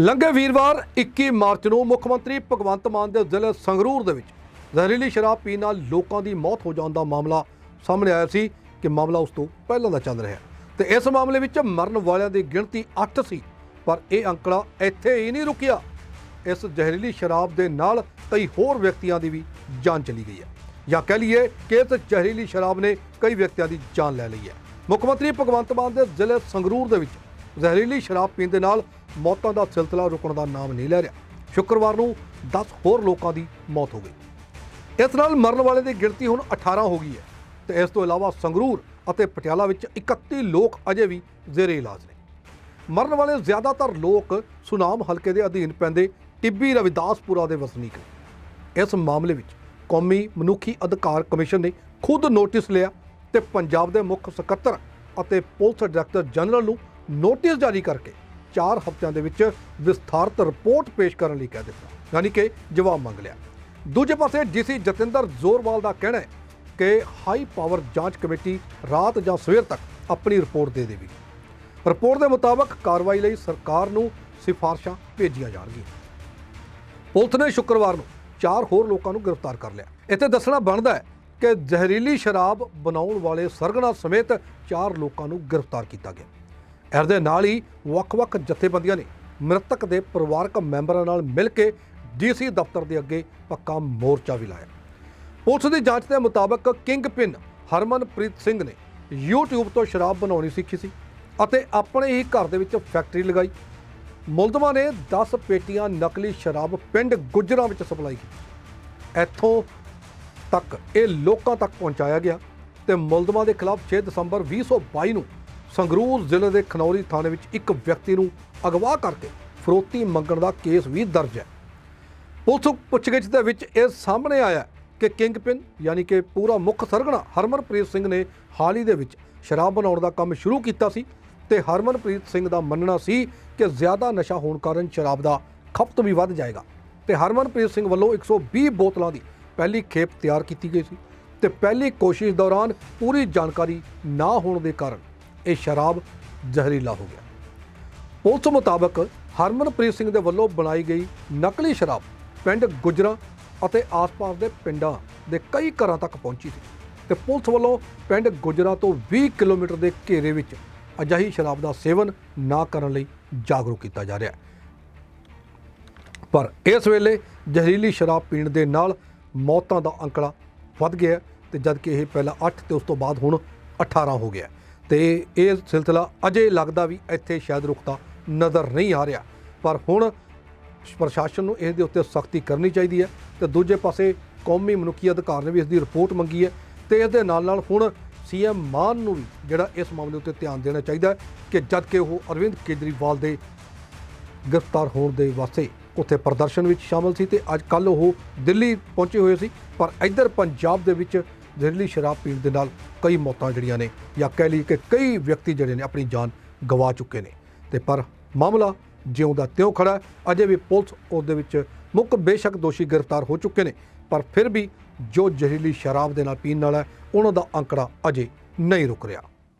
ਲੰਘੇ ਵੀਰਵਾਰ 21 ਮਾਰਚ ਨੂੰ ਮੁੱਖ ਮੰਤਰੀ ਭਗਵੰਤ ਮਾਨ ਦੇ ਜ਼ਿਲ੍ਹੇ ਸੰਗਰੂਰ ਦੇ ਵਿੱਚ ਜ਼ਹਿਰੀਲੀ ਸ਼ਰਾਬ ਪੀਣ ਨਾਲ ਲੋਕਾਂ ਦੀ ਮੌਤ ਹੋ ਜਾਣ ਦਾ ਮਾਮਲਾ ਸਾਹਮਣੇ ਆਇਆ ਸੀ ਕਿ ਮਾਮਲਾ ਉਸ ਤੋਂ ਪਹਿਲਾਂ ਦਾ ਚੱਲ ਰਿਹਾ ਹੈ। ਤੇ ਇਸ ਮਾਮਲੇ ਵਿੱਚ ਮਰਨ ਵਾਲਿਆਂ ਦੀ ਗਿਣਤੀ 8 ਸੀ, ਪਰ ਇਹ ਅੰਕੜਾ ਇੱਥੇ ਹੀ ਨਹੀਂ ਰੁਕਿਆ। ਇਸ ਜ਼ਹਿਰੀਲੀ ਸ਼ਰਾਬ ਦੇ ਨਾਲ ਕਈ ਹੋਰ ਵਿਅਕਤੀਆਂ ਦੀ ਵੀ ਜਾਨ ਚਲੀ ਗਈ ਹੈ। ਜਾਂ ਕਹਿ ਲਈਏ ਕਿ ਇਸ ਜ਼ਹਿਰੀਲੀ ਸ਼ਰਾਬ ਨੇ ਕਈ ਵਿਅਕਤੀਆਂ ਦੀ ਜਾਨ ਲੈ ਲਈ ਹੈ। ਮੁੱਖ ਮੰਤਰੀ ਭਗਵੰਤ ਮਾਨ ਦੇ ਜ਼ਿਲ੍ਹੇ ਸੰਗਰੂਰ ਦੇ ਵਿੱਚ ਜ਼ਹਿਰੀਲੀ ਸ਼ਰਾਬ ਪੀਣ ਦੇ ਨਾਲ ਮੌਤਾਂ ਦਾ ਸਿਲਸਿਲਾ ਰੁਕਣ ਦਾ ਨਾਮ ਨਹੀਂ ਲੈ ਰਿਹਾ। ਸ਼ੁੱਕਰਵਾਰ ਨੂੰ 10 ਹੋਰ ਲੋਕਾਂ ਦੀ ਮੌਤ ਹੋ ਗਈ। ਇਸ ਨਾਲ ਮਰਨ ਵਾਲੇ ਦੀ ਗਿਣਤੀ ਹੁਣ 18 ਹੋ ਗਈ ਹੈ ਤੇ ਇਸ ਤੋਂ ਇਲਾਵਾ ਸੰਗਰੂਰ ਅਤੇ ਪਟਿਆਲਾ ਵਿੱਚ 31 ਲੋਕ ਅਜੇ ਵੀ ਜ਼ੇਰੇ ਇਲਾਜ ਨੇ। ਮਰਨ ਵਾਲੇ ਜ਼ਿਆਦਾਤਰ ਲੋਕ ਸੁਨਾਮ ਹਲਕੇ ਦੇ ਅਧੀਨ ਪੈਂਦੇ ਟਿੱਬੀ ਰਵਿਦਾਸਪੁਰਾ ਦੇ ਵਸਨੀਕ ਨੇ। ਇਸ ਮਾਮਲੇ ਵਿੱਚ ਕੌਮੀ ਮਨੁੱਖੀ ਅਧਿਕਾਰ ਕਮਿਸ਼ਨ ਨੇ ਖੁਦ ਨੋਟਿਸ ਲਿਆ ਤੇ ਪੰਜਾਬ ਦੇ ਮੁੱਖ ਸਕੱਤਰ ਅਤੇ ਪੁਲਿਸ ਡਾਇਰੈਕਟਰ ਜਨਰਲ ਨੂੰ ਨੋਟਿਸ ਜਾਰੀ ਕਰਕੇ 4 ਹਫ਼ਤਿਆਂ ਦੇ ਵਿੱਚ ਵਿਸਥਾਰਤ ਰਿਪੋਰਟ ਪੇਸ਼ ਕਰਨ ਲਈ ਕਹਿ ਦਿੱਤਾ। ਯਾਨੀ ਕਿ ਜਵਾਬ ਮੰਗ ਲਿਆ। ਦੂਜੇ ਪਾਸੇ ਡੀਸੀ ਜਤਿੰਦਰ ਜ਼ੋਰਵਾਲ ਦਾ ਕਹਿਣਾ ਹੈ ਕਿ ਹਾਈ ਪਾਵਰ ਜਾਂਚ ਕਮੇਟੀ ਰਾਤ ਜਾਂ ਸਵੇਰ ਤੱਕ ਆਪਣੀ ਰਿਪੋਰਟ ਦੇ ਦੇਵੇਗੀ। ਰਿਪੋਰਟ ਦੇ ਮੁਤਾਬਕ ਕਾਰਵਾਈ ਲਈ ਸਰਕਾਰ ਨੂੰ ਸਿਫਾਰਸ਼ਾਂ ਭੇਜੀਆਂ ਜਾਣਗੀਆਂ। ਪੁਲਿਸ ਨੇ ਸ਼ੁੱਕਰਵਾਰ ਨੂੰ ਚਾਰ ਹੋਰ ਲੋਕਾਂ ਨੂੰ ਗ੍ਰਿਫਤਾਰ ਕਰ ਲਿਆ। ਇੱਥੇ ਦੱਸਣਾ ਬਣਦਾ ਹੈ ਕਿ ਜ਼ਹਿਰੀਲੀ ਸ਼ਰਾਬ ਬਣਾਉਣ ਵਾਲੇ ਸਰਗਣਾ ਸਮੇਤ ਚਾਰ ਲੋਕਾਂ ਨੂੰ ਗ੍ਰਿਫਤਾਰ ਕੀਤਾ ਗਿਆ। ਇਸ ਦੇ ਨਾਲ ਹੀ ਵੱਖ-ਵੱਖ ਜਥੇਬੰਦੀਆਂ ਨੇ ਮ੍ਰਿਤਕ ਦੇ ਪਰਿਵਾਰਕ ਮੈਂਬਰਾਂ ਨਾਲ ਮਿਲ ਕੇ ਡੀਸੀ ਦਫ਼ਤਰ ਦੇ ਅੱਗੇ ਪੱਕਾ ਮੋਰਚਾ ਵੀ ਲਾਇਆ। ਪੁਲਿਸ ਦੀ ਜਾਂਚ ਦੇ ਮੁਤਾਬਕ ਕਿੰਗ ਪਿੰਨ ਹਰਮਨਪ੍ਰੀਤ ਸਿੰਘ ਨੇ YouTube ਤੋਂ ਸ਼ਰਾਬ ਬਣਾਉਣੀ ਸਿੱਖੀ ਸੀ ਅਤੇ ਆਪਣੇ ਹੀ ਘਰ ਦੇ ਵਿੱਚ ਫੈਕਟਰੀ ਲਗਾਈ। ਮੁਲਜ਼ਮਾਂ ਨੇ 10 ਪੇਟੀਆਂ ਨਕਲੀ ਸ਼ਰਾਬ ਪਿੰਡ ਗੁੱਜਰਾਂ ਵਿੱਚ ਸਪਲਾਈ ਕੀਤੀ। ਇੱਥੋਂ ਤੱਕ ਇਹ ਲੋਕਾਂ ਤੱਕ ਪਹੁੰਚਾਇਆ ਗਿਆ ਤੇ ਮੁਲਜ਼ਮਾਂ ਦੇ ਖਿਲਾਫ 6 ਦਸੰਬਰ 2022 ਨੂੰ ਸੰਗਰੂਰ ਜ਼ਿਲ੍ਹੇ ਦੇ ਖਨੌਰੀ ਥਾਣੇ ਵਿੱਚ ਇੱਕ ਵਿਅਕਤੀ ਨੂੰ ਅਗਵਾ ਕਰਕੇ ਫਰੋਤੀ ਮੰਗਣ ਦਾ ਕੇਸ ਵੀ ਦਰਜ ਹੈ। ਪੁਲਿਸ ਪੁੱਛਗਿੱਛ ਦੇ ਵਿੱਚ ਇਹ ਸਾਹਮਣੇ ਆਇਆ ਕਿ ਕਿੰਗ ਪਿੰਨ ਯਾਨੀ ਕਿ ਪੂਰਾ ਮੁੱਖ ਸਰਗਣਾ ਹਰਮਨਪ੍ਰੀਤ ਸਿੰਘ ਨੇ ਹਾਲ ਹੀ ਦੇ ਵਿੱਚ ਸ਼ਰਾਬ ਬਣਾਉਣ ਦਾ ਕੰਮ ਸ਼ੁਰੂ ਕੀਤਾ ਸੀ ਤੇ ਹਰਮਨਪ੍ਰੀਤ ਸਿੰਘ ਦਾ ਮੰਨਣਾ ਸੀ ਕਿ ਜ਼ਿਆਦਾ ਨਸ਼ਾ ਹੋਣ ਕਾਰਨ ਸ਼ਰਾਬ ਦਾ ਖਪਤ ਵੀ ਵੱਧ ਜਾਏਗਾ ਤੇ ਹਰਮਨਪ੍ਰੀਤ ਸਿੰਘ ਵੱਲੋਂ 120 ਬੋਤਲਾਂ ਦੀ ਪਹਿਲੀ ਖੇਪ ਤਿਆਰ ਕੀਤੀ ਗਈ ਸੀ ਤੇ ਪਹਿਲੀ ਕੋਸ਼ਿਸ਼ ਦੌਰਾਨ ਪੂਰੀ ਜਾਣਕਾਰੀ ਨਾ ਹੋਣ ਦੇ ਕਾਰਨ ਇਹ ਸ਼ਰਾਬ ਜ਼ਹਿਰੀਲਾ ਹੋ ਗਿਆ। ਪੁਲਿਸ ਮੁਤਾਬਕ ਹਰਮਨਪ੍ਰੀਤ ਸਿੰਘ ਦੇ ਵੱਲੋਂ ਬਣਾਈ ਗਈ ਨਕਲੀ ਸ਼ਰਾਬ ਪਿੰਡ ਗੁਜਰਾ ਅਤੇ ਆਸ-ਪਾਸ ਦੇ ਪਿੰਡਾਂ ਦੇ ਕਈ ਘਰਾਂ ਤੱਕ ਪਹੁੰਚੀ ਸੀ ਤੇ ਪੁਲਿਸ ਵੱਲੋਂ ਪਿੰਡ ਗੁਜਰਾ ਤੋਂ 20 ਕਿਲੋਮੀਟਰ ਦੇ ਘੇਰੇ ਵਿੱਚ ਅਜਿਹੀ ਸ਼ਰਾਬ ਦਾ ਸੇਵਨ ਨਾ ਕਰਨ ਲਈ ਜਾਗਰੂਕ ਕੀਤਾ ਜਾ ਰਿਹਾ ਹੈ। ਪਰ ਇਸ ਵੇਲੇ ਜ਼ਹਿਰੀਲੀ ਸ਼ਰਾਬ ਪੀਣ ਦੇ ਨਾਲ ਮੌਤਾਂ ਦਾ ਅੰਕੜਾ ਵੱਧ ਗਿਆ ਹੈ ਤੇ ਜਦ ਇਹ ਪਹਿਲਾਂ 8 ਤੇ ਉਸ ਤੋਂ ਬਾਅਦ ਹੁਣ 18 ਹੋ ਗਿਆ ਤੇ ਇਹ ਸਿਲਸਿਲਾ ਅਜੇ ਲੱਗਦਾ ਵੀ ਇੱਥੇ ਸ਼ਾਇਦ ਰੁਕਦਾ ਨਜ਼ਰ ਨਹੀਂ ਆ ਰਿਹਾ। ਪਰ ਹੁਣ ਪ੍ਰਸ਼ਾਸਨ ਨੂੰ ਇਸ ਦੇ ਉੱਤੇ ਸਖਤੀ ਕਰਨੀ ਚਾਹੀਦੀ ਹੈ ਤੇ ਦੂਜੇ ਪਾਸੇ ਕੌਮੀ ਮਨੁੱਖੀ ਅਧਿਕਾਰ ਨੇ ਵੀ ਇਸ ਦੀ ਰਿਪੋਰਟ ਮੰਗੀ ਹੈ ਤੇ ਇਸ ਦੇ ਨਾਲ ਨਾਲ ਹੁਣ ਸੀਐਮ ਮਾਨ ਨੂੰ ਵੀ ਜਿਹੜਾ ਇਸ ਮਾਮਲੇ ਉੱਤੇ ਧਿਆਨ ਦੇਣਾ ਚਾਹੀਦਾ ਕਿ ਜਦ ਕਿ ਉਹ ਅਰਵਿੰਦ ਕੇਜਰੀਵਾਲ ਦੇ ਗ੍ਰਿਫਤਾਰ ਹੋਣ ਦੇ ਵਾਸਤੇ ਉੱਥੇ ਪ੍ਰਦਰਸ਼ਨ ਵਿੱਚ ਸ਼ਾਮਲ ਸੀ ਤੇ ਅੱਜ ਕੱਲ ਉਹ ਦਿੱਲੀ ਪਹੁੰਚੇ ਹੋਏ ਸੀ। ਪਰ ਇੱਧਰ ਪੰਜਾਬ ਦੇ ਵਿੱਚ ਜ਼ਹਿਰੀਲੀ ਸ਼ਰਾਬ ਪੀਣ ਦੇ ਨਾਲ ਕਈ ਮੌਤਾਂ ਜਿਹੜੀਆਂ ਨੇ ਜਾਂ ਕਹਿ ਲਈ ਕਿ ਕਈ ਵਿਅਕਤੀ ਜਿਹੜੇ ਨੇ ਆਪਣੀ ਜਾਨ ਗਵਾ ਚੁੱਕੇ ਨੇ ਤੇ ਪਰ ਮਾਮਲਾ ਜਿਉਂ ਦਾ ਤਿਉਂ ਖੜਾ ਹੈ। ਅਜੇ ਵੀ ਪੁਲਿਸ ਉਸ ਦੇ ਵਿੱਚ ਮੁੱਖ ਬੇਸ਼ੱਕ ਦੋਸ਼ੀ ਗ੍ਰਿਫਤਾਰ ਹੋ ਚੁੱਕੇ ਨੇ, ਪਰ ਫਿਰ ਵੀ ਜੋ ਜ਼ਹਿਰੀਲੀ ਸ਼ਰਾਬ ਦੇ ਨਾਲ ਪੀਣ ਵਾਲਾ ਹੈ, ਉਹਨਾਂ ਦਾ ਅੰਕੜਾ ਅਜੇ ਨਹੀਂ ਰੁਕ ਰਿਹਾ